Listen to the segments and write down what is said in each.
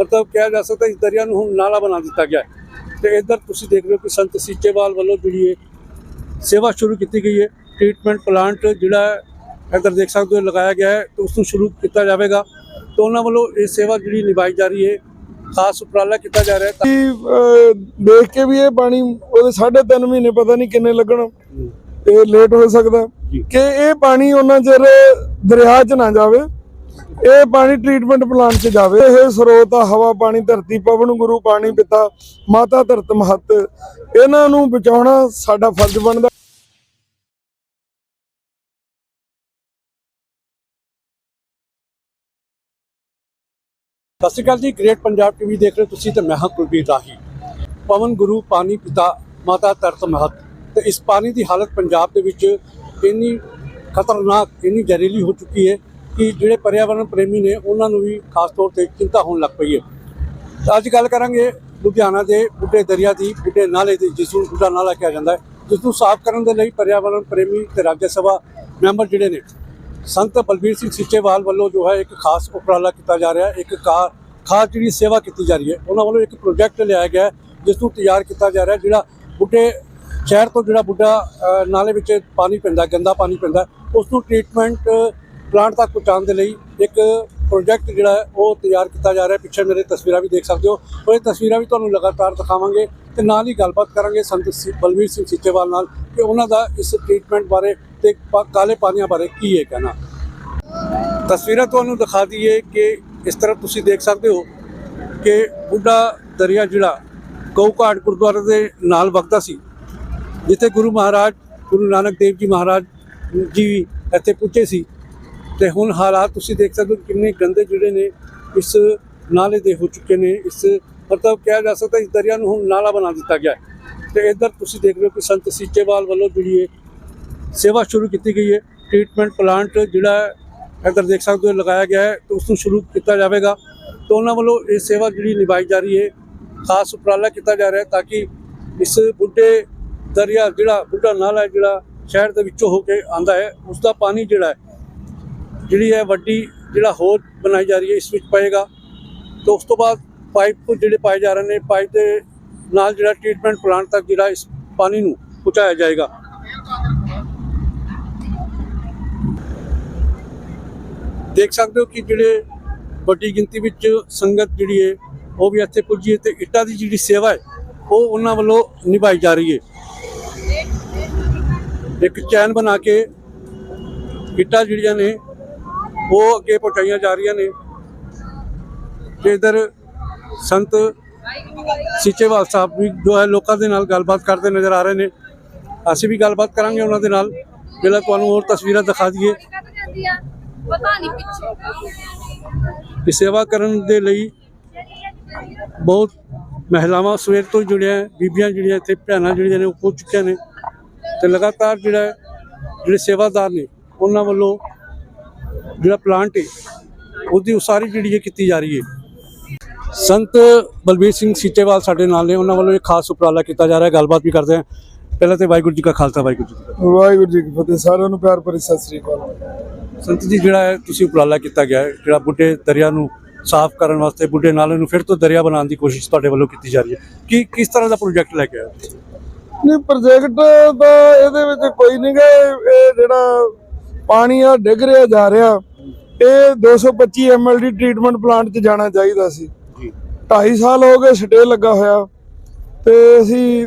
ਮਤਲਬ ਕਿਹਾ ਜਾ ਸਕਦਾ ਇਸ ਦਰਿਆ ਨੂੰ ਹੁਣ ਨਾਲਾ ਬਣਾ ਦਿੱਤਾ ਗਿਆ ਹੈ। ਤੇ ਇੱਧਰ ਤੁਸੀਂ ਦੇਖ ਰਹੇ ਹੋ ਕਿ ਸੰਤ ਸੀਚੇਵਾਲ ਵੱਲੋਂ ਜਿਹੜੀ ਇਹ ਸੇਵਾ ਸ਼ੁਰੂ ਕੀਤੀ ਗਈ ਹੈ। ਟ੍ਰੀਟਮੈਂਟ ਪਲਾਂਟ ਜਿਹੜਾ ਹੈ, ਇੱਧਰ ਦੇਖ ਸਕਦੇ ਹੋ ਲਗਾਇਆ ਗਿਆ ਹੈ ਤੇ ਉਸ ਨੂੰ ਸ਼ੁਰੂ ਕੀਤਾ ਜਾਵੇਗਾ। ਤੇ ਉਹਨਾਂ ਵੱਲੋਂ ਇਹ ਸੇਵਾ ਜਿਹੜੀ ਨਿਭਾਈ ਜਾ ਰਹੀ ਹੈ ਖਾਸ ਉਪਰਾਲਾ ਕੀਤਾ ਜਾ ਰਿਹਾ ਹੈ ਤਾਂ- ਦੇਖ ਕੇ ਵੀ ਇਹ ਪਾਣੀ ਉਹਦੇ 3.5 ਮਹੀਨੇ ਪਤਾ ਨਹੀਂ ਕਿੰਨੇ ਲੱਗਣ। ਇਹ ਲੇਟ ਹੋ ਸਕਦਾ। ਕਿ ਇਹ ਪਾਣੀ ਉਹਨਾਂ ਚਿਰ ਦਰਿਆ 'ਚ ਨਾ ਜਾਵੇ। ਇਹ ਪਾਣੀ ਟ੍ਰੀਟਮੈਂਟ ਪਲਾਂਟ 'ਚ ਜਾਵੇ। ਇਹ ਸਰੋਤ ਆ, ਹਵਾ, ਪਾਣੀ, ਧਰਤੀ, ਪਵਨ, ਗੁਰੂ, ਪਾਣੀ, ਪਿਤਾ, ਮਾਤਾ, ਧਰਤ, ਮਹਤ। ਇਹਨਾਂ ਨੂੰ ਬਚਾਉਣਾ ਸਾਡਾ ਫਰਜ਼ ਬਣਦਾ। ਸਤਿ ਸ਼੍ਰੀ ਅਕਾਲ ਜੀ ਗ੍ਰੇਟ ਪੰਜਾਬ ਟੀਵੀ ਦੇਖ ਰਹੇ ਹੋ ਤੁਸੀਂ ਤੇ ਮੈਂ ਹਾਂ ਕੁਲਬੀਰ ਰਾਹੀ। ਪਵਨ, ਗੁਰੂ, ਪਾਣੀ, ਪਿਤਾ, ਮਾਤਾ, ਧਰਤ, ਮਹਤ। ਤੇ ਇਸ ਪਾਣੀ ਦੀ ਹਾਲਤ ਪੰਜਾਬ ਦੇ ਵਿੱਚ ਇੰਨੀ ਖਤਰਨਾਕ, ਇੰਨੀ ਜ਼ਹਿਰੀਲੀ ਹੋ ਚੁੱਕੀ ਹੈ ਕਿ ਜਿਹੜੇ ਪਰਿਆਵਰਣ ਪ੍ਰੇਮੀ ਨੇ ਉਹਨਾਂ ਨੂੰ ਵੀ ਖਾਸ ਤੌਰ ਤੇ ਚਿੰਤਾ ਹੋਣ ਲੱਗ ਪਈ ਹੈ। ਤਾਂ ਅੱਜ ਗੱਲ ਕਰਾਂਗੇ ਲੁਧਿਆਣਾ ਦੇ ਬੁੱਢੇ ਦਰਿਆ ਦੀ, ਬੁੱਢੇ ਨਾਲੇ ਦੀ, ਜਿਸ ਨੂੰ ਬੁੱਢਾ ਨਾਲਾ ਕਿਹਾ ਜਾਂਦਾ ਹੈ, ਜਿਸ ਨੂੰ ਸਾਫ਼ ਕਰਨ ਦੇ ਲਈ ਪਰਿਆਵਰਣ ਪ੍ਰੇਮੀ ਤੇ ਰਾਜ ਸਭਾ ਮੈਂਬਰ ਜਿਹੜੇ ਨੇ, ਸੰਤ ਬਲਬੀਰ ਸਿੰਘ ਸੀਚੇਵਾਲ ਵੱਲੋਂ ਜੋ ਹੈ ਇੱਕ ਖਾਸ ਉਪਰਾਲਾ ਕੀਤਾ ਜਾ ਰਿਹਾ ਹੈ, ਇੱਕ ਕਾਰ ਖਾਸ ਜਿਹੜੀ ਸੇਵਾ ਕੀਤੀ ਜਾ ਰਹੀ ਹੈ, ਉਹਨਾਂ ਵੱਲੋਂ ਇੱਕ ਪ੍ਰੋਜੈਕਟ ਲਿਆਇਆ ਗਿਆ ਜਿਸ ਨੂੰ ਤਿਆਰ ਕੀਤਾ ਜਾ ਰਿਹਾ ਜਿਹੜਾ ਬੁੱਢੇ ਸ਼ਹਿਰ ਤੋਂ ਜਿਹੜਾ ਬੁੱਢਾ ਨਾਲੇ ਵਿੱਚ ਪਾਣੀ ਪੈਂਦਾ, ਗੰਦਾ ਪਾਣੀ ਪੈਂਦਾ, ਉਸ ਨੂੰ ਟ੍ਰੀਟਮੈਂਟ ਪਲਾਂਟ ਤੱਕ ਪਹੁੰਚਾਉਣ ਦੇ ਲਈ ਇੱਕ ਪ੍ਰੋਜੈਕਟ ਜਿਹੜਾ ਉਹ ਤਿਆਰ ਕੀਤਾ ਜਾ ਰਿਹਾ ਪਿੱਛੇ ਮੇਰੇ ਤਸਵੀਰਾਂ ਵੀ ਦੇਖ ਸਕਦੇ ਹੋ। ਉਹ ਇਹ ਤਸਵੀਰਾਂ ਵੀ ਤੁਹਾਨੂੰ ਲਗਾਤਾਰ ਦਿਖਾਵਾਂਗੇ ਤੇ ਨਾਲ ਹੀ ਗੱਲਬਾਤ ਕਰਾਂਗੇ ਸੰਤ ਸੀ- ਬਲਵੀਰ ਸਿੰਘ ਸੀਚੇਵਾਲ ਨਾਲ ਕਿ ਉਹਨਾਂ ਦਾ ਇਸ ਟ੍ਰੀਟਮੈਂਟ ਬਾਰੇ ਤੇ ਪਾ- ਕਾਲੇ ਪਾਣੀਆਂ ਬਾਰੇ ਕੀ ਹੈ ਕਹਿਣਾ। ਤਸਵੀਰਾਂ ਤੁਹਾਨੂੰ ਦਿਖਾ ਦਈਏ ਕਿ ਇਸ ਤਰ੍ਹਾਂ ਤੁਸੀਂ ਦੇਖ ਸਕਦੇ ਹੋ ਕਿ ਬੁੱਢਾ ਦਰਿਆ ਜਿਹੜਾ ਗਊਘਾਟ ਗੁਰਦੁਆਰੇ ਦੇ ਨਾਲ ਵਗਦਾ ਸੀ, ਜਿੱਥੇ ਗੁਰੂ ਮਹਾਰਾਜ, ਗੁਰੂ ਨਾਨਕ ਦੇਵ ਜੀ ਮਹਾਰਾਜ ਜੀ ਇੱਥੇ ਪੁੱਜੇ ਸੀ। ਤੇ ਹੁਣ ਹਾਲਾਤ ਤੁਸੀਂ ਦੇਖ ਸਕਦੇ ਹੋ ਕਿੰਨੇ ਗੰਦੇ ਜਿਹੜੇ ਨੇ ਇਸ ਨਾਲੇ ਦੇ ਹੋ ਚੁੱਕੇ ਨੇ ਇਸ ਮਤਲਬ ਕਿਹਾ ਜਾ ਸਕਦਾ ਇਸ ਦਰਿਆ ਨੂੰ ਹੁਣ ਨਾਲਾ ਬਣਾ ਦਿੱਤਾ ਗਿਆ ਹੈ। ਤੇ ਇੱਧਰ ਤੁਸੀਂ ਦੇਖ ਰਹੇ ਹੋ ਕਿ ਸੰਤ ਸੀਚੇਵਾਲ ਵੱਲੋਂ ਜਿਹੜੀ ਹੈ ਸੇਵਾ ਸ਼ੁਰੂ ਕੀਤੀ ਗਈ ਹੈ। ਟ੍ਰੀਟਮੈਂਟ ਪਲਾਂਟ ਜਿਹੜਾ ਹੈ, ਇੱਧਰ ਦੇਖ ਸਕਦੇ ਹੋ ਲਗਾਇਆ ਗਿਆ ਹੈ ਤੇ ਉਸ ਨੂੰ ਸ਼ੁਰੂ ਕੀਤਾ ਜਾਵੇਗਾ। ਤੇ ਉਹਨਾਂ ਵੱਲੋਂ ਇਹ ਸੇਵਾ ਜਿਹੜੀ ਨਿਭਾਈ ਜਾ ਰਹੀ ਹੈ ਖਾਸ ਉਪਰਾਲਾ ਕੀਤਾ ਜਾ ਰਿਹਾ ਹੈ ਤਾਂ ਕਿ ਇਸ ਬੁੱਢੇ ਦਰਿਆ ਜਿਹੜਾ ਬੁੱਢਾ ਨਾਲਾ ਜਿਹੜਾ ਸ਼ਹਿਰ ਦੇ ਵਿੱਚੋਂ ਹੋ ਕੇ ਆਂਦਾ ਹੈ ਉਸ ਦਾ ਪਾਣੀ ਜਿਹੜਾ ਹੈ ਜਿਹੜੀ ਹੈ ਵੱਡੀ ਜਿਹੜਾ ਹੋਰ ਬਣਾਈ ਜਾ ਰਹੀ ਹੈ, ਇਸ ਵਿੱਚ ਪਏਗਾ। ਤੇ ਉਸ ਤੋਂ ਬਾਅਦ ਪਾਈਪ ਜਿਹੜੇ ਪਾਏ ਜਾ ਰਹੇ ਨੇ, ਪਾਈਪ ਦੇ ਨਾਲ ਜਿਹੜਾ ਟ੍ਰੀਟਮੈਂਟ ਪਲਾਂਟ ਤੱਕ ਜਿਹੜਾ ਇਸ ਪਾਣੀ ਨੂੰ ਪਹੁੰਚਾਇਆ ਜਾਏਗਾ। ਦੇਖ ਸਕਦੇ ਹੋ ਕਿ ਜਿਹੜੇ ਵੱਡੀ ਗਿਣਤੀ ਵਿੱਚ ਸੰਗਤ ਜਿਹੜੀ ਹੈ, ਉਹ ਵੀ ਇੱਥੇ ਪੁੱਜੀ ਹੈ ਤੇ ਇੱਟਾਂ ਦੀ ਜਿਹੜੀ ਸੇਵਾ ਹੈ, ਉਹ ਉਹਨਾਂ ਵੱਲੋਂ ਨਿਭਾਈ ਜਾ ਰਹੀ ਹੈ। ਇੱਕ ਚੈਨ ਬਣਾ ਕੇ ਇੱਟਾਂ ਜਿਹੜੀਆਂ ਨੇ ਉਹ ਅੱਗੇ ਪਹੁੰਚਾਈਆਂ ਜਾ ਰਹੀਆਂ ਨੇ। ਤੇ ਇਧਰ ਸੰਤ ਸੀਚੇਵਾਲ ਸਾਹਿਬ ਵੀ ਜੋ ਹੈ ਲੋਕਾਂ ਦੇ ਨਾਲ ਗੱਲਬਾਤ ਕਰਦੇ ਨਜ਼ਰ ਆ ਰਹੇ ਨੇ। ਅਸੀਂ ਵੀ ਗੱਲਬਾਤ ਕਰਾਂਗੇ ਉਹਨਾਂ ਦੇ ਨਾਲ। ਜਿਹੜਾ ਤੁਹਾਨੂੰ ਹੋਰ ਤਸਵੀਰਾਂ ਦਿਖਾ ਦਈਏ। ਪਤਾ ਨਹੀਂ ਪਿੱਛੇ ਸੇਵਾ ਕਰਨ ਦੇ ਲਈ ਬਹੁਤ ਮਹਿਲਾਵਾਂ ਸਵੇਰ ਤੋਂ ਜੁੜੀਆਂ ਹੈ, ਬੀਬੀਆਂ ਜਿਹੜੀਆਂ ਇੱਥੇ ਭੈਣਾਂ ਜਿਹੜੀਆਂ ਨੇ ਉਹ ਪਹੁੰਚ ਚੁੱਕੀਆਂ ਨੇ। ਤੇ ਲਗਾਤਾਰ ਜਿਹੜਾ ਜਿਹੜੇ ਸੇਵਾਦਾਰ ਨੇ ਉਹਨਾਂ ਵੱਲੋਂ ਜਿਹੜਾ ਪਲਾਂਟ ਹੈ ਉਹਦੀ ਉਸਾਰੀ ਜਿਹੜੀ ਹੈ ਕੀਤੀ ਜਾ ਰਹੀ ਹੈ। ਸੰਤ ਬਲਬੀਰ ਸਿੰਘ ਸੀਚੇਵਾਲ ਸਾਡੇ ਨਾਲ ਨੇ ਉਹਨਾਂ ਵੱਲੋਂ ਇੱਕ ਖਾਸ ਉਪਰਾਲਾ ਕੀਤਾ ਜਾ ਰਿਹਾ ਹੈ। ਗੱਲਬਾਤ ਵੀ ਕਰਦੇ ਹਾਂ। ਪਹਿਲਾਂ ਤੇ ਵਾਹਿਗੁਰੂ ਜੀ ਕਾ ਖਾਲਸਾ ਵਾਹਿਗੁਰੂ ਜੀ ਕੀ ਵਾਹਿਗੁਰੂ ਜੀ ਕੀ ਫਤਿਹ। ਸਾਰਿਆਂ ਨੂੰ ਪਿਆਰ ਭਰੀ ਸਤਿ ਸ੍ਰੀ ਅਕਾਲ। ਸੰਤ ਜੀ ਜਿਹੜਾ ਹੈ ਤੁਸੀਂ ਉਪਰਾਲਾ ਕੀਤਾ ਗਿਆ ਹੈ ਜਿਹੜਾ ਬੁੱਢੇ ਦਰਿਆ ਨੂੰ ਸਾਫ਼ ਕਰਨ ਵਾਸਤੇ ਬੁੱਢੇ ਨਾਲੇ ਨੂੰ ਫਿਰ ਤੋਂ ਦਰਿਆ ਬਣਾਉਣ ਦੀ ਕੋਸ਼ਿਸ਼ ਤੁਹਾਡੇ ਵੱਲੋਂ ਕੀਤੀ ਜਾ ਰਹੀ ਹੈ। ਕੀ ਕਿਸ ਤਰ੍ਹਾਂ ਦਾ ਪ੍ਰੋਜੈਕਟ ਲੈ ਕੇ ਆਏ ਹੋ? ਨਹੀਂ ਪ੍ਰੋਜੈਕਟ ਤਾਂ ਇਹਦੇ ਵਿੱਚ ਕੋਈ ਨਹੀਂ ਗਾ। ਇਹ ਇਹ ਜਿਹੜਾ ਪਾਣੀ ਆ ਡਿੱਗ ਰਿਹਾ ਜਾ ਰਿਹਾ। ਇਹ 225 ਐਮਐਲਡੀ ਟ੍ਰੀਟਮੈਂਟ ਪਲਾਂਟ 'ਚ ਜਾਣਾ ਚਾਹੀਦਾ ਸੀ। ਜੀ। 2.5 ਸਾਲ ਹੋ ਗਏ ਸਟੇ ਲੱਗਾ ਹੋਇਆ। ਤੇ ਅਸੀਂ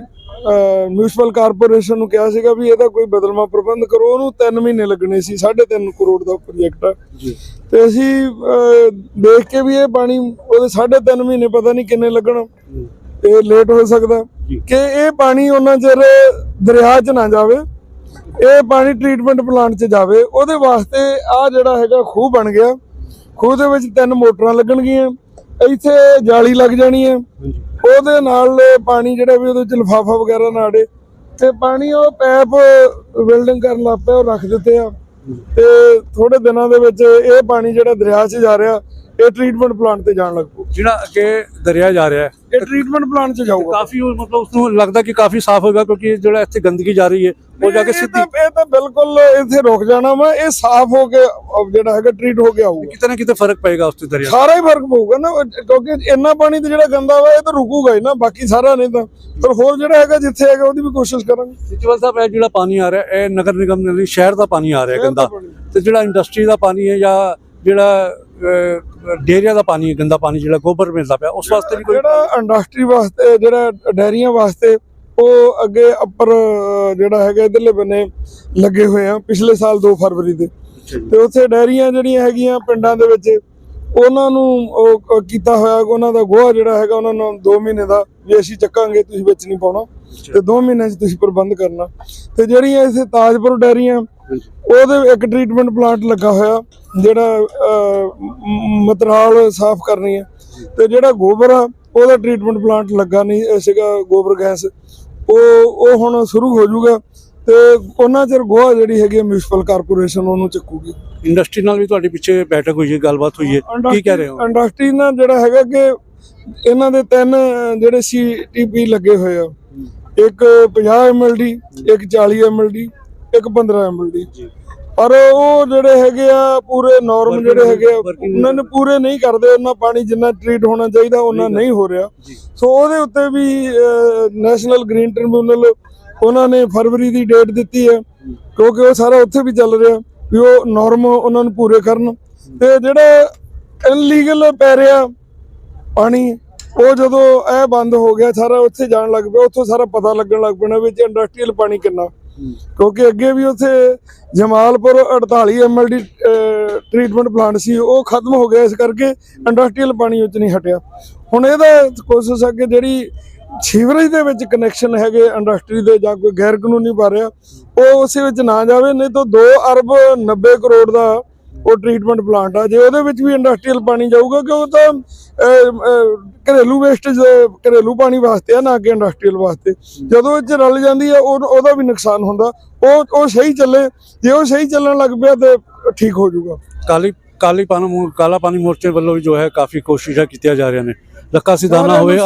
ਮਿਊਨਿਸਪਲ ਕਾਰਪੋਰੇਸ਼ਨ ਨੂੰ ਕਿਹਾ ਸੀਗਾ ਵੀ ਇਹਦਾ ਕੋਈ ਬਦਲਵਾ ਪ੍ਰਬੰਧ ਕਰੋ। ਉਹਨੂੰ 3 ਮਹੀਨੇ ਲੱਗਣੇ ਸੀ 3.5 ਕਰੋੜ ਦਾ ਪ੍ਰੋਜੈਕਟ ਆ। ਜੀ। ਤੇ ਅਸੀਂ ਦੇਖ ਕੇ ਵੀ ਇਹ ਪਾਣੀ ਉਹਦੇ 3.5 ਮਹੀਨੇ ਪਤਾ ਨਹੀਂ ਕਿੰਨੇ ਲੱਗਣ। ਇਹ ਲੇਟ ਹੋ ਸਕਦਾ। ਕਿ ਇਹ ਪਾਣੀ ਉਹਨਾਂ ਚਿਰ ਦਰਿਆ 'ਚ ਨਾ ਜਾਵੇ। ਇਹ ਪਾਣੀ ਟ੍ਰੀਟਮੈਂਟ ਪਲਾਂਟ 'ਚ ਜਾਵੇ, ਉਹਦੇ ਵਾਸਤੇ ਆ ਜਿਹੜਾ ਹੈਗਾ ਖੂਹ ਬਣ ਗਿਆ। ਖੂਹ ਦੇ ਵਿੱਚ ਤਿੰਨ ਮੋਟਰਾਂ ਲੱਗਣਗੀਆਂ, ਇੱਥੇ ਜਾਲੀ ਲੱਗ ਜਾਣੀ ਹੈ। ਉਹਦੇ ਨਾਲ ਪਾਣੀ ਜਿਹੜਾ ਵੀ ਉਹਦੇ ਵਿੱਚ ਲਿਫਾਫਾ ਵਗੈਰਾ ਨਾ ਅੜੇ ਤੇ ਪਾਣੀ ਉਹ ਪੈਪ ਵੈਲਡਿੰਗ ਕਰਨ ਲੱਗ ਪਿਆ, ਉਹ ਰੱਖ ਦਿੱਤੇ ਆ। ਤੇ ਥੋੜੇ ਦਿਨਾਂ ਦੇ ਵਿੱਚ ਇਹ ਪਾਣੀ ਜਿਹੜਾ ਦਰਿਆ 'ਚ ਜਾ ਰਿਹਾ ਇਹ ਟ੍ਰੀਟਮੈਂਟ ਪਲਾਂਟ ਤੇ ਜਾਣ ਲੱਗ ਪਊ। ਜਿਹੜਾ ਅੱਗੇ ਦਰਿਆ ਜਾ ਰਿਹਾ ਹੈ ਇਹ ਟ੍ਰੀਟਮੈਂਟ ਪਲਾਂਟ 'ਚ ਜਾਊਗਾ। ਕਾਫੀ ਮਤਲਬ ਉਸ ਨੂੰ ਲੱਗਦਾ ਕਿ ਕਾਫੀ ਸਾਫ਼ ਹੋਏਗਾ ਕਿਉਂਕਿ ਜਿਹੜਾ ਇੱਥੇ ਗੰਦਗੀ ਜਾ ਰਹੀ ਹੈ ਉਹ ਜਾ ਕੇ ਸਿੱਧੀ ਇਹ ਤਾਂ ਬਿਲਕੁਲ ਇੱਥੇ ਰੁਕ ਜਾਣਾ ਵਾ ਇਹ ਸਾਫ਼ ਹੋ ਕੇ ਜਿਹੜਾ ਹੈਗਾ ਟ੍ਰੀਟ ਹੋ ਕੇ ਆਊਗਾ। ਕਿਤੇ ਨਾ ਕਿਤੇ ਫ਼ਰਕ ਪਏਗਾ ਉਸ ਤੇ ਦਰਿਆ ਸਾਰਾ ਹੀ ਫ਼ਰਕ ਪਊਗਾ ਨਾ ਕਿਉਂਕਿ ਇੰਨਾ ਪਾਣੀ ਤੇ ਜਿਹੜਾ ਗੰਦਾ ਵਾ ਇਹ ਤਾਂ ਰੁਕੂਗਾ ਹੀ ਨਾ ਬਾਕੀ ਸਾਰਾ ਨਹੀਂ ਤਾਂ। ਪਰ ਹੋਰ ਜਿਹੜਾ ਹੈਗਾ ਜਿੱਥੇ ਹੈਗਾ ਉਹਦੀ ਵੀ ਕੋਸ਼ਿਸ਼ ਕਰਾਂਗੇ। ਪ੍ਰਿੰਸੀਪਲ ਸਾਹਿਬ ਇਹ ਜਿਹੜਾ ਪਾਣੀ ਆ ਰਿਹਾ ਇਹ ਨਗਰ ਨਿਗਮ ਦੇ ਲਈ ਸ਼ਹਿਰ ਦਾ ਪਾਣੀ ਆ ਰਿਹਾ ਗੰਦਾ। ਤੇ ਜਿਹੜਾ ਇੰਡਸਟਰੀ ਦਾ ਪਾਣੀ ਹੈ ਜਾਂ ਜਿਹੜਾ ਅਹ, ਡੇਅਰੀਆਂ ਦਾ ਪਾਣੀ ਗੰਦਾ ਪਾਣੀ ਜਿਹੜਾ ਗੋਬਰ ਮਿਲਦਾ ਪਿਆ ਉਸ ਵਾਸਤੇ ਵੀ ਕੋਈ ਜਿਹੜਾ ਇੰਡਸਟਰੀ ਵਾਸਤੇ ਜਿਹੜਾ ਡੈਰੀਆਂ ਵਾਸਤੇ ਉਹ ਅੱਗੇ ਅਹ, ਜਿਹੜਾ ਹੈਗਾ ਇਧਰਲੇ ਬੰਨੇ ਲੱਗੇ ਹੋਏ ਆ ਪਿਛਲੇ ਸਾਲ 2 ਫਰਵਰੀ ਦੇ। ਤੇ ਉੱਥੇ ਡੈਰੀਆਂ ਜਿਹੜੀਆਂ ਹੈਗੀਆਂ ਪਿੰਡਾਂ ਦੇ ਵਿੱਚ ਉਹਨਾਂ ਨੂੰ ਉਹ ਕੀਤਾ ਹੋਇਆ ਕਿ ਉਹਨਾਂ ਦਾ ਗੋਹਾ ਜਿਹੜਾ ਹੈਗਾ ਉਹਨਾਂ ਨੂੰ 2 ਮਹੀਨੇ ਦਾ ਵੀ ਅਸੀਂ ਚੱਕਾਂਗੇ ਤੁਸੀਂ ਵਿੱਚ ਨਹੀਂ ਪਾਉਣਾ। ਤੇ 2 ਮਹੀਨਿਆਂ 'ਚ ਤੁਸੀਂ ਪ੍ਰਬੰਧ ਕਰਨਾ। ਤੇ ਜਿਹੜੀਆਂ ਇਥੇ ਤਾਜਪੁਰ ਡੈਰੀਆਂ ਉਹਦੇ ਇੱਕ ਟ੍ਰੀਟਮੈਂਟ ਪਲਾਂਟ ਲੱਗਾ ਹੋਇਆ ਜਿਹੜਾ ਮਤਰਾਲ ਸਾਫ਼ ਕਰਨੀ ਹੈ। ਤੇ ਜਿਹੜਾ ਗੋਬਰ ਆ ਉਹਦਾ ਟ੍ਰੀਟਮੈਂਟ ਪਲਾਂਟ ਲੱਗਾ ਨਹੀਂ ਸੀਗਾ ਗੋਬਰ ਗੈਸ। ਉਹ ਉਹ ਹੁਣ ਸ਼ੁਰੂ ਹੋ ਜਾਊਗਾ। ਤੇ ਉਹਨਾਂ ਚਿਰ ਗੋਹਾ ਜਿਹੜੀ ਹੈਗੀ ਮਿਊਨਿਸਪਲ ਕਾਰਪੋਰੇਸ਼ਨ ਉਹਨੂੰ ਚੱਕੂਗੀ। ਇੰਡਸਟਰੀ ਨਾਲ ਵੀ ਤੁਹਾਡੀ ਪਿੱਛੇ ਬੈਠਕ ਹੋਈ ਹੈ ਗੱਲਬਾਤ ਹੋਈ ਹੈ। ਕੀ ਕਹਿ ਰਹੇ ਹੋ? ਇੰਡਸਟਰੀ ਨਾਲ ਜਿਹੜਾ ਹੈਗਾ ਕਿ ਇਹਨਾਂ ਦੇ ਤਿੰਨ ਜਿਹੜੇ ਸੀਟੀਪੀ ਲੱਗੇ ਹੋਏ ਆ। ਇੱਕ 50 ਐਮਐਲਡੀ ਇੱਕ 40 ਐਮਐਲਡੀ ਇੱਕ 15 ਐਮਐਲਡੀ ਪਰ ਉਹ ਜਿਹੜੇ ਹੈਗੇ ਆ ਪੂਰੇ ਨਾਰਮ ਜਿਹੜੇ ਹੈਗੇ ਆ ਉਹਨਾਂ ਨੇ ਪੂਰੇ ਨਹੀਂ ਕਰਦੇ ਉਹਨਾਂ ਪਾਣੀ ਜਿੰਨਾ ਟ੍ਰੀਟ ਹੋਣਾ ਚਾਹੀਦਾ ਉਹਨਾਂ ਨਹੀਂ ਹੋ ਰਿਹਾ। ਸੋ ਉਹਦੇ ਉੱਤੇ ਵੀ ਨੈਸ਼ਨਲ ਗ੍ਰੀਨ ਟ੍ਰਿਬਿਊਨਲ ਉਹਨਾਂ ਨੇ ਫਰਵਰੀ ਦੀ ਡੇਟ ਦਿੱਤੀ ਹੈ, ਕਿਉਂਕਿ ਉਹ ਸਾਰਾ ਉੱਥੇ ਵੀ ਚੱਲ ਰਿਹਾ, ਵੀ ਉਹ ਨਾਰਮ ਉਹਨਾਂ ਨੂੰ ਪੂਰੇ ਕਰਨ। ਤੇ ਜਿਹੜਾ ਇਨਲੀਗਲ ਪੈ ਰਿਹਾ ਪਾਣੀ, ਉਹ ਜਦੋਂ ਇਹ ਬੰਦ ਹੋ ਗਿਆ, ਸਾਰਾ ਉੱਥੇ ਜਾਣ ਲੱਗ ਪਿਆ, ਉੱਥੋਂ ਸਾਰਾ ਪਤਾ ਲੱਗਣ ਲੱਗ ਪੈਣਾ ਵਿੱਚ ਇੰਡਸਟਰੀਅਲ ਪਾਣੀ ਕਿੰਨਾ। ਕਿਉਂਕਿ ਅੱਗੇ ਵੀ ਉੱਥੇ ਜਮਾਲਪੁਰ 48 ਐਮਐਲਡੀ ਟ੍ਰੀਟਮੈਂਟ ਪਲਾਂਟ ਸੀ, ਉਹ ਖਤਮ ਹੋ ਗਿਆ ਇਸ ਕਰਕੇ ਇੰਡਸਟਰੀਅਲ ਪਾਣੀ ਉੱਚ ਨਹੀਂ ਹਟਿਆ। ਹੁਣ ਇਹਦਾ ਕੋਸ਼ਿਸ਼ ਹੈ ਕਿ ਜਿਹੜੀ ਸੀਵਰੇਜ ਦੇ ਵਿੱਚ ਕਨੈਕਸ਼ਨ ਹੈਗੇ ਇੰਡਸਟਰੀ ਦੇ ਜਾਂ ਕੋਈ ਗੈਰ ਕਾਨੂੰਨੀ ਪਾ ਰਿਹਾ ਉਹ ਉਸੇ ਵਿੱਚ ਨਾ ਜਾਵੇ, ਨਹੀਂ ਤਾਂ 2 ਅਰਬ 90 ਕਰੋੜ ਦਾ ਉਹ ਟ੍ਰੀਟਮੈਂਟ ਪਲਾਂਟ ਆ। ਜੇ ਉਹਦੇ ਵਿੱਚ ਵੀ ਇੰਡਸਟਰੀਅਲ ਪਾਣੀ ਜਾਊਗਾ ਕਿ ਉਹ ਤਾਂ ਘਰੇਲੂ ਵੇਸਟੇਜ ਘਰੇਲੂ ਪਾਣੀ ਵਾਸਤੇ ਆ, ਨਾ ਕਿ ਇੰਡਸਟਰੀਅਲ ਵਾਸਤੇ। ਜਦੋਂ ਇਹ ਚ ਰਲ ਜਾਂਦੀ ਆ, ਉਹ, ਉਹਦਾ ਵੀ ਨੁਕਸਾਨ ਹੁੰਦਾ। ਉਹ ਉਹ ਸਹੀ ਚੱਲੇ, ਜੇ ਉਹ ਸਹੀ ਚੱਲਣ ਲੱਗ ਪਿਆ, ਤੇ ਠੀਕ ਹੋ ਜਾਊਗਾ। ਕਾਲੀ ਕਾਲੀ ਪਾਣੀ ਕਾਲਾ ਪਾਣੀ ਮੋਰਚੇ ਵੱਲੋਂ ਵੀ ਜੋ ਹੈ, ਕਾਫੀ ਕੋਸ਼ਿਸ਼ਾਂ ਕੀਤੀਆਂ ਜਾ ਰਹੀਆਂ ਨੇ। ਲੱਕਾ ਸਿਧਾਨਾ ਹੋਵੇ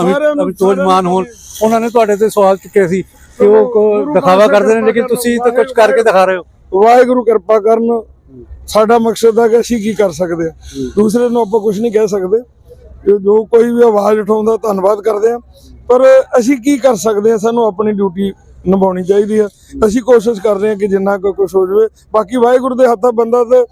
ਅਮਿਤ ਸਾਰਿਆਂ ਮਾਨ ਹੋਣ। ਉਹਨਾਂ ਨੇ ਤੁਹਾਡੇ ਤੇ ਸਵਾਲ ਚੁੱਕੇ ਸੀ ਕਿ ਉਹ ਦਿਖਾਵਾ ਕਰਦੇ ਨੇ ਲੇਕਿਨ ਤੁਸੀਂ ਤਾਂ ਕੁਝ ਕਰਕੇ ਦਿਖਾ ਰਹੇ ਹੋ। ਵਾਹਿਗੁਰੂ ਕਿਰਪਾ ਕਰਨ। ਸਾਡਾ ਮਕਸਦ ਹੈ ਕਿ ਅਸੀਂ ਕੀ ਕਰ ਸਕਦੇ ਆ ਦੂਸਰੇ ਨੂੰ ਆਪਾਂ ਕੁਝ ਨਹੀਂ ਕਹਿ ਸਕਦੇ। ਜੋ- ਕੋਈ ਵੀ ਆਵਾਜ਼ ਉਠਾਉਂਦਾ ਧੰਨਵਾਦ ਕਰਦੇ ਆ ਪਰ ਅਸੀਂ ਕੀ ਕਰ ਸਕਦੇ ਆ ਸਾਨੂੰ ਆਪਣੀ ਡਿਊਟੀ ਨਿਭਾਉਣੀ ਚਾਹੀਦੀ ਹੈ। ਅਸੀਂ ਕੋਸ਼ਿਸ਼ ਕਰ ਰਹੇ ਹਾਂ ਕਿ ਜਿੰਨਾ ਕੁ ਕੁਝ ਹੋ ਜਾਵੇ। ਬਾਕੀ ਵਾਹਿਗੁਰੂ ਦੇ ਹੱਥਾਂ ਬੰਦਾ ਤੇ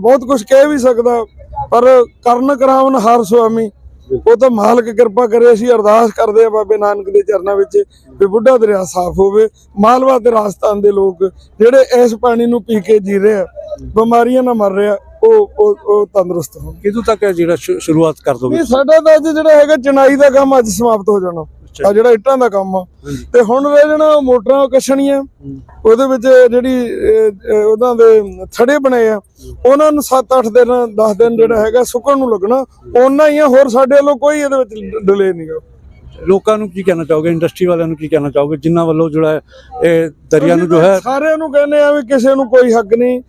ਬਹੁਤ ਕੁਝ ਕਹਿ ਵੀ ਸਕਦਾ। ਪਰ ਕਰਨ ਕਰਾਵਨ ਹਰ ਸੁਆਮੀ ਉਹ ਤਾਂ ਮਾਲਕ ਕਿਰਪਾ ਕਰੇ ਅਸੀਂ ਅਰਦਾਸ ਕਰਦੇ ਆ ਬਾਬੇ ਨਾਨਕ ਦੇ ਚਰਨਾਂ ਵਿੱਚ ਵੀ ਬੁੱਢਾ ਦਰਿਆ ਸਾਫ਼ ਹੋਵੇ। ਮਾਲਵਾ ਤੇ ਰਾਜਸਥਾਨ ਦੇ ਲੋਕ ਜਿਹੜੇ ਇਸ ਪਾਣੀ ਨੂੰ ਪੀ ਕੇ ਜੀ ਰਹੇ ਆ ਬਿਮਾਰੀਆਂ ਨਾਲ ਮਰ ਰਹੇ ਆ ਉਹ ਉਹ ਤੰਦਰੁਸਤ ਹੋਣ। ਕਿਦੋਂ ਤੱਕ ਇਹ ਜਿਹੜਾ ਸ਼ੁਰੂਆਤ ਕਰ ਦੋਗੇ? ਇਹ ਸਾਡਾ ਤਾਂ ਜਿਹੜਾ ਹੈਗਾ ਚਨਾਈ ਦਾ ਕੰਮ ਅੱਜ ਸਮਾਪਤ ਹੋ ਜਾਣਾ। ਆ ਜਿਹੜਾ ਇੱਟਾਂ ਦਾ ਕੰਮ ਆ। ਤੇ ਹੁਣ ਰਹਿ ਜਾਣਾ ਮੋਟਰਾਂ ਕੱਛਣੀਆਂ। ਉਹਦੇ ਵਿੱਚ ਜਿਹੜੀ ਉਹਨਾਂ ਦੇ ਥੜੇ ਬਣੇ ਆ। ਉਹਨਾਂ ਨੂੰ 7-8 ਦਿਨ 10 ਦਿਨ ਜਿਹੜਾ ਹੈਗਾ ਸੁੱਕਣ ਨੂੰ ਲੱਗਣਾ। ਉਹਨਾਂ ਹੀ ਆ ਹੋਰ ਸਾਡੇ ਵੱਲੋਂ ਕੋਈ ਇਹਦੇ ਵਿੱਚ ਡਿਲੇ ਨਹੀਂਗਾ ਲੋਕਾਂ ਨੂੰ ਕੀ ਕਹਿਣਾ ਚਾਹੋਗੇ? ਇੰਡਸਟਰੀ ਵਾਲਿਆਂ ਨੂੰ ਕੀ ਕਹਿਣਾ ਚਾਹੋਗੇ? ਜਿਨ੍ਹਾਂ ਵੱਲੋਂ ਜਿਹੜਾ ਇਹ ਦਰਿਆ ਨੂੰ ਜੋ ਹੈ ਸਾਰਿਆਂ ਨੂੰ ਕਹਿੰਦੇ ਆ ਵੀ ਕਿਸੇ ਨੂੰ ਕੋਈ ਹੱਕ ਨਹੀਂ।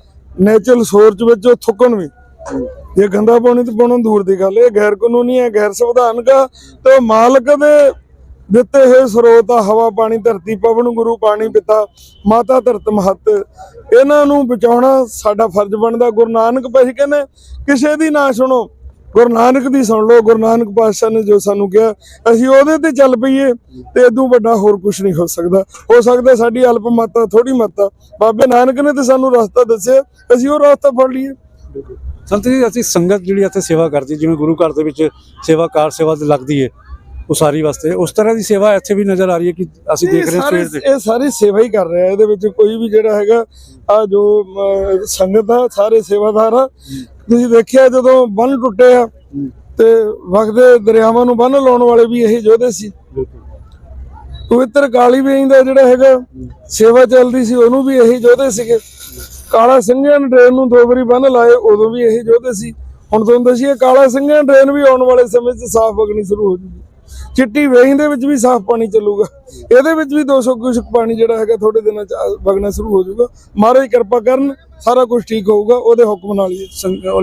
ਨੇਚਰਲ ਸੋਰਸ ਵਿੱਚ ਉਹ ਥੁੱਕਣ ਵੀ। ਜੇ ਗੰਦਾ ਪਾਣੀ ਤੇ ਪਾਉਣਾ ਦੂਰ ਦੀ ਗੱਲ ਇਹ ਗੈਰ ਕਾਨੂੰਨੀ ਹੈ ਗੈਰ ਸੰਵਿਧਾਨਕ ਤੇ ਮਾਲਕ ਦੇ ਦਿੱਤੇ ਹੋਏ ਸਰੋਤ ਆ, ਹਵਾ, ਪਾਣੀ, ਧਰਤੀ, ਪਵਨ, ਗੁਰੂ, ਪਾਣੀ, ਪਿਤਾ, ਮਾਤਾ, ਧਰਤ, ਮਹਤ। ਇਹਨਾਂ ਨੂੰ ਬਚਾਉਣਾ ਸਾਡਾ ਫਰਜ਼ ਬਣਦਾ। ਗੁਰੂ ਨਾਨਕ ਪਾਸ਼ਾ ਕਹਿੰਦੇ, ਕਿਸੇ ਦੀ ਨਾ ਸੁਣੋ। ਗੁਰੂ ਨਾਨਕ ਦੀ ਸੁਣ ਲਓ। ਗੁਰੂ ਨਾਨਕ ਪਾਤਸ਼ਾਹ ਨੇ ਜੋ ਸਾਨੂੰ ਕਿਹਾ, ਅਸੀਂ ਉਹਦੇ ਤੇ ਚੱਲ ਪਈਏ ਤੇ ਇਦੋਂ ਵੱਡਾ ਹੋਰ ਕੁਝ ਨਹੀਂ ਹੋ ਸਕਦਾ। ਹੋ ਸਕਦਾ ਸਾਡੀ ਅਲਪ ਮਾਤਾ ਥੋੜੀ ਮਾਤਾ। ਬਾਬੇ ਨਾਨਕ ਨੇ ਤੇ ਸਾਨੂੰ ਰਸਤਾ ਦੱਸਿਆ, ਅਸੀਂ ਉਹ ਰਸਤਾ ਫੜ ਲਈਏ। ਸੰਤ ਜੀ, ਅਸੀਂ ਸੰਗਤ ਜਿਹੜੀ ਇੱਥੇ ਸੇਵਾ ਕਰਦੀ ਜਿਵੇਂ ਗੁਰੂ ਘਰ ਦੇ ਵਿੱਚ ਸੇਵਾ ਕਾਰ ਸੇਵਾ ਤੇ ਲੱਗਦੀ ਹੈ ਉਸਾਰੀ ਵਾਸਤੇ। ਉਸ ਤਰ੍ਹਾਂ ਦੀ ਸੇਵਾ ਇੱਥੇ ਵੀ ਨਜ਼ਰ ਆ ਰਹੀ ਹੈ ਕਿ ਅਸੀਂ ਦੇਖ ਰਹੇ ਹਾਂ ਸਾਰੇ- ਸਵੇਰ ਦੇ। ਇਹ ਸਾਰੀ ਸੇਵਾ ਹੀ ਕਰ ਰਿਹਾ ਇਹਦੇ ਵਿੱਚ ਕੋਈ ਵੀ ਜਿਹੜਾ ਹੈਗਾ ਆ ਜੋ ਸੰਗਤ ਆ ਸਾਰੇ ਸੇਵਾਦਾਰ ਆ। ਤੁਸੀਂ ਦੇਖਿਆ ਜਦੋਂ ਬੰਨ ਟੁੱਟੇ ਆ ਤੇ ਵਗਦੇ ਦਰਿਆਵਾਂ ਨੂੰ ਬੰਨ ਲਾਉਣ ਵਾਲੇ ਵੀ ਇਹੀ ਯੋਧੇ ਸੀ। ਪਵਿੱਤਰ ਕਾਲੀ ਵੇਈ ਦਾ ਜਿਹੜਾ ਹੈਗਾ ਸੇਵਾ ਚੱਲਦੀ ਸੀ ਉਹਨੂੰ ਵੀ ਇਹੀ ਯੋਧੇ ਸੀਗੇ। ਕਾਲਾ ਸਿੰਘਾਂ ਨੇ ਡਰੇਨ ਨੂੰ ਦੋ ਵਾਰੀ ਬੰਨ ਲਾਏ ਉਦੋਂ ਵੀ ਇਹੀ ਯੋਧੇ ਸੀ। ਹੁਣ ਤੁਹਾਨੂੰ ਦੱਸੀਏ ਕਾਲਾ ਸਿੰਘਾਂ ਡਰੇਨ ਵੀ ਆਉਣ ਵਾਲੇ ਸਮੇਂ 'ਚ ਸਾਫ਼ ਵਗਣੀ ਸ਼ੁਰੂ ਹੋ ਜੂਗੀ। ਚਿੱਟੀ ਵੇਹੀਂ ਦੇ ਵਿੱਚ ਵੀ ਸਾਫ਼ ਪਾਣੀ ਚੱਲੂਗਾ। ਇਹਦੇ ਵਿੱਚ ਵੀ 200 ਕੁਸ਼ਕ ਪਾਣੀ ਜਿਹੜਾ ਹੈਗਾ ਥੋੜੇ ਦਿਨਾਂ ਚ ਵਗਣਾ ਸ਼ੁਰੂ ਹੋ ਜਾਊਗਾ। ਮਹਾਰਾਜ ਕਿਰਪਾ ਕਰਨ ਸਾਰਾ ਕੁਝ ਠੀਕ ਹੋਊਗਾ ਉਹਦੇ ਹੁਕਮ ਨਾਲ ਹੀ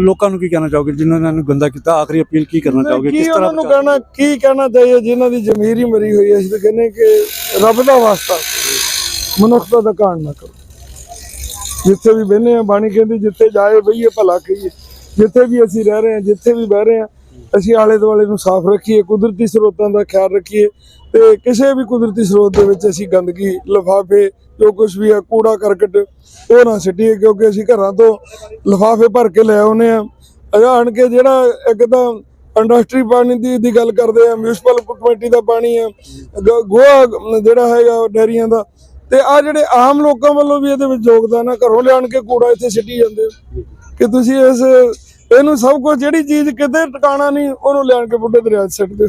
ਲੋਕਾਂ ਨੂੰ ਕੀ ਕਹਿਣਾ ਚਾਹੋਗੇ? ਜਿਨ੍ਹਾਂ ਨੇ ਗੰਦਾ ਕੀਤਾ ਆਖਰੀ ਅਪੀਲ ਕੀ ਕਰਨਾ ਚਾਹੋਗੇ? ਕਿਸ ਤਰ੍ਹਾਂ ਨੂੰ ਕਹਿਣਾ ਕੀ ਕਹਿਣਾ ਚਾਹੀਏ ਜਿਨ੍ਹਾਂ ਦੀ ਜ਼ਮੀਰ ਹੀ ਮਰੀ ਹੋਈ ਹੈ? ਅਸੀਂ ਤਾਂ ਕਹਿੰਦੇ ਕਿ ਰੱਬ ਦਾ ਵਾਸਤਾ। ਮਨੁੱਖਤਾ ਦਾ ਕਾਣ ਨਾ ਕਰੋ। ਜਿੱਥੇ ਵੀ ਬਹਿੰਦੇ ਆ ਬਾਣੀ ਕਹਿੰਦੀ ਜਿੱਥੇ ਜਾਏ ਬਈਏ ਭਲਾ ਕਹੀਏ। ਜਿੱਥੇ ਵੀ ਅਸੀਂ ਰਹਿ ਰਹੇ ਹਾਂ ਜਿੱਥੇ ਵੀ ਬਹਿ ਰਹੇ ਹਾਂ ਅਸੀਂ ਆਲੇ ਦੁਆਲੇ ਨੂੰ ਸਾਫ਼ ਰੱਖੀਏ, ਕੁਦਰਤੀ ਸਰੋਤਾਂ ਦਾ ਖਿਆਲ ਰੱਖੀਏ ਤੇ ਕਿਸੇ ਵੀ ਕੁਦਰਤੀ ਸਰੋਤ ਦੇ ਵਿੱਚ ਅਸੀਂ ਗੰਦਗੀ, ਲਿਫਾਫੇ, ਜੋ ਕੁਝ ਵੀ ਆ, ਕੂੜਾ, ਕਰਕਟ, ਉਹ ਨਾ ਸਿੱਟੀਏ ਕਿਉਂਕਿ ਅਸੀਂ ਘਰਾਂ ਤੋਂ ਲਿਫਾਫੇ ਭਰ ਕੇ ਲੈ ਆਉਨੇ ਆ ਆਣ ਕੇ ਜਿਹੜਾ ਇੱਕ ਤਾਂ ਇੰਡਸਟਰੀ ਪਾਣੀ ਦੀ ਦੀ ਗੱਲ ਕਰਦੇ ਆ ਮਿਊਨਿਸਪਲ ਕਮੇਟੀ ਦਾ ਪਾਣੀ ਆ ਗ- ਗੋਹਾ ਜਿਹੜਾ ਹੈਗਾ ਉਹ ਡੈਰੀਆਂ ਦਾ, ਤੇ ਆ ਜਿਹੜੇ ਆਮ ਲੋਕਾਂ ਵੱਲੋਂ ਵੀ ਇਹਦੇ ਵਿੱਚ ਯੋਗਦਾਨ ਆ, ਘਰੋਂ ਲਿਆਣ ਕੇ ਕੂੜਾ ਇੱਥੇ ਸਿੱਟੀ ਜਾਂਦੇ ਕਿ ਤੁਸੀਂ ਇਸ ਇਹਨੂੰ ਸਭ ਕੁਝ ਜਿਹੜੀ ਚੀਜ਼ ਕਿਤੇ ਟਿਕਾਣਾ ਨਹੀਂ ਉਹਨੂੰ ਲਿਆਣ ਕੇ ਬੁੱਢੇ ਦਰਿਆ 'ਚ ਸਿੱਟ ਦਿਓ।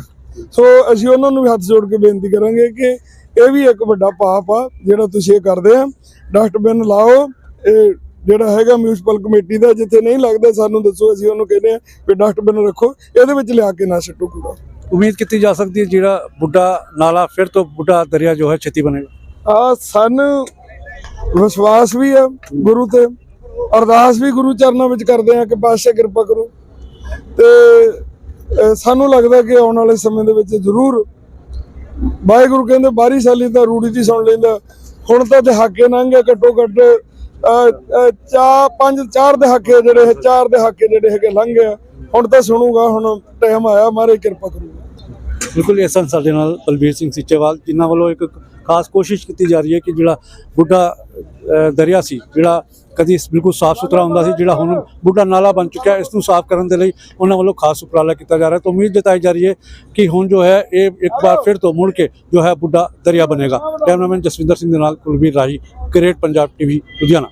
ਸੋ ਅਸੀਂ ਉਹਨਾਂ ਨੂੰ ਵੀ ਹੱਥ ਜੋੜ ਕੇ ਬੇਨਤੀ ਕਰਾਂਗੇ ਕਿ ਇਹ ਵੀ ਇੱਕ ਵੱਡਾ ਪਾਪ ਆ ਜਿਹੜਾ ਤੁਸੀਂ ਇਹ ਕਰਦੇ ਆ। ਡਸਟਬਿਨ ਲਾਓ ਇਹ ਜਿਹੜਾ ਹੈਗਾ ਮਿਊਨਿਸਪਲ ਕਮੇਟੀ ਦਾ ਜਿੱਥੇ ਨਹੀਂ ਲੱਗਦਾ ਸਾਨੂੰ ਦੱਸੋ ਅਸੀਂ ਉਹਨੂੰ ਕਹਿੰਦੇ ਆ ਵੀ ਡਸਟਬਿਨ ਰੱਖੋ ਇਹਦੇ ਵਿੱਚ ਲਿਆ ਕੇ ਨਾ ਸਿੱਟੋ ਕੂੜਾ। ਉਮੀਦ ਕੀਤੀ ਜਾ ਸਕਦੀ ਹੈ ਜਿਹੜਾ ਬੁੱਢਾ ਨਾਲਾ ਫਿਰ ਤੋਂ ਬੁੱਢਾ ਦਰਿਆ ਜੋ ਹੈ ਛੇਤੀ ਬਣੇਗਾ। ਆ ਸਾਨੂੰ ਵਿਸ਼ਵਾਸ ਵੀ ਆ ਗੁਰੂ ਤੇ। ਅਰਦਾਸ ਵੀ ਗੁਰੂ ਚਰਨਾਂ ਵਿੱਚ ਕਰਦੇ ਆ ਕਿ ਪਾਤਸ਼ਾਹ ਕਿਰਪਾ ਕਰੋ। ਤੇ ਸਾਨੂੰ ਲੱਗਦਾ ਕਿ ਆਉਣ ਵਾਲੇ ਸਮੇਂ ਦੇ ਵਿੱਚ ਜ਼ਰੂਰ ਵਾਹਿਗੁਰੂ ਕਹਿੰਦੇ ਬਾਰੀ ਸਾਲੀ ਤਾਂ ਰੂੜੀ ਦੀ ਸੁਣ ਲੈਂਦਾ। ਹੁਣ ਤਾਂ ਦਹਾਕੇ ਲੰਘੇ ਘੱਟੋ ਘੱਟ ਅ, ਚਾ ਪੰਜ ਚਾਰ ਦਹਾਕੇ ਜਿਹੜੇ ਚਾਰ ਦਹਾਕੇ ਜਿਹੜੇ ਹੈਗੇ ਲੰਘ ਗਏ। ਆ। ਹੁਣ ਤਾਂ ਸੁਣੂਗਾ ਹੁਣ ਟਾਈਮ ਆਇਆ ਮਾਰੇ ਕਿਰਪਾ ਕਰੂਗਾ। ਬਿਲਕੁਲ ਇਸ ਸਨ ਸਾਡੇ ਨਾਲ ਬਲਬੀਰ ਸਿੰਘ ਸਿੱਚੇਵਾਲ, ਜਿਨ੍ਹਾਂ ਵੱਲੋਂ ਇੱਕ ਖਾਸ ਕੋਸ਼ਿਸ਼ ਕੀਤੀ ਜਾ ਰਹੀ ਹੈ ਕਿ ਜਿਹੜਾ ਬੁੱਢਾ ਦਰਿਆ ਸੀ, ਜਿਹੜਾ ਕਦੀ ਬਿਲਕੁਲ ਸਾਫ਼ ਸੁਥਰਾ ਹੁੰਦਾ ਸੀ, ਜਿਹੜਾ ਹੁਣ ਬੁੱਢਾ ਨਾਲਾ ਬਣ ਚੁੱਕਿਆ, ਇਸ ਨੂੰ ਸਾਫ਼ ਕਰਨ ਦੇ ਲਈ ਉਹਨਾਂ ਵੱਲੋਂ ਖਾਸ ਉਪਰਾਲਾ ਕੀਤਾ ਜਾ ਰਿਹਾ ਹੈ। ਤਾਂ ਉਮੀਦ ਜਤਾਈ ਜਾ ਰਹੀ ਹੈ ਕਿ ਹੁਣ ਜੋ ਹੈ, ਇਹ ਇੱਕ ਵਾਰ ਫਿਰ ਤੋਂ ਮੁੜ ਕੇ ਜੋ ਹੈ ਬੁੱਢਾ ਦਰਿਆ ਬਣੇਗਾ। ਕੈਮਰਾਮੈਨ ਜਸਵਿੰਦਰ ਸਿੰਘ ਦੇ ਨਾਲ ਕੁਲਵੀਰ ਰਾਹੀ, ਗ੍ਰੇਟ ਪੰਜਾਬ ਟੀਵੀ, ਲੁਧਿਆਣਾ।